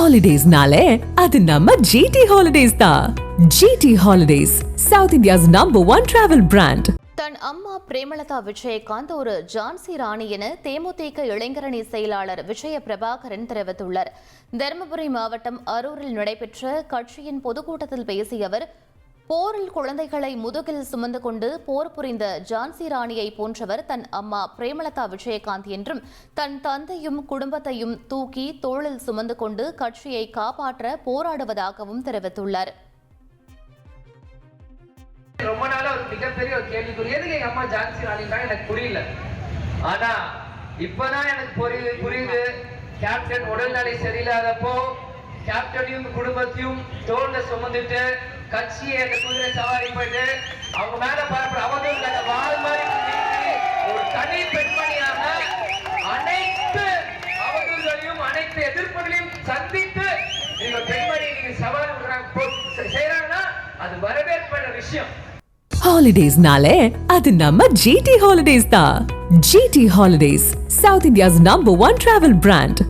ஹாலிடேஸ்னாலே அது நம்ம ஜிடி ஹாலிடேஸ் தான் G T holidays south India's number one travel brand தன் அம்மா பிரேமலதா விஜயகாந்த் ஒரு ஜான்சி ராணி என தேமுதிக இளைஞரணி செயலாளர் விஜய பிரபாகரன் தெரிவித்துள்ளார். தருமபுரி மாவட்டம் அரூரில் நடைபெற்ற கட்சியின் பொதுக்கூட்டத்தில் பேசிய அவர் போரில் குழந்தைகளை முதுகில் சுமந்து கொண்டு போர் புரிந்த ஜான்சி ராணியை போன்றவர் தன் அம்மா பிரேமலதா விஜயகாந்த் என்றும் தன் தந்தையும் குடும்பத்தையும் தூக்கி தோளில் சுமந்து கொண்டு கட்சியை காப்பாற்ற போராடுவதாகவும் தெரிவித்துள்ளார். ரொம்ப நாளா ஒரு மிகப்பெரிய ஒரு கேள்விக்குறி. எதுக்கு எங்க அம்மா ஜான்சி ராணின்னா எனக்கு புரியல. ஆனா இப்பதான் எனக்கு புரியுது புரியுது. கேப்டன் உடல்நிலை சரியில்லாதப்போ கேப்டனையும் குடும்பத்தையும் தோல்ல சுமந்துட்டு கட்சியை அந்த குதிரை சவாரி போயிட்டு அவங்க மேல பரப்புற அவதூறு அந்த வாழ் மாதிரி ஒரு தனி பெண்மணியாக அனைத்து அவதூறுகளையும் அனைத்து எதிர்ப்புகளையும் சந்தித்து நீங்க பெண்மணி நீங்க சவால் செய்யறாங்கன்னா அது வரவேற்பு விஷயம். ஹாலிடேஸ்னாலே அது நம்ம ஜிடி ஹாலிடேஸ் தான். GT holidays south India's number one travel brand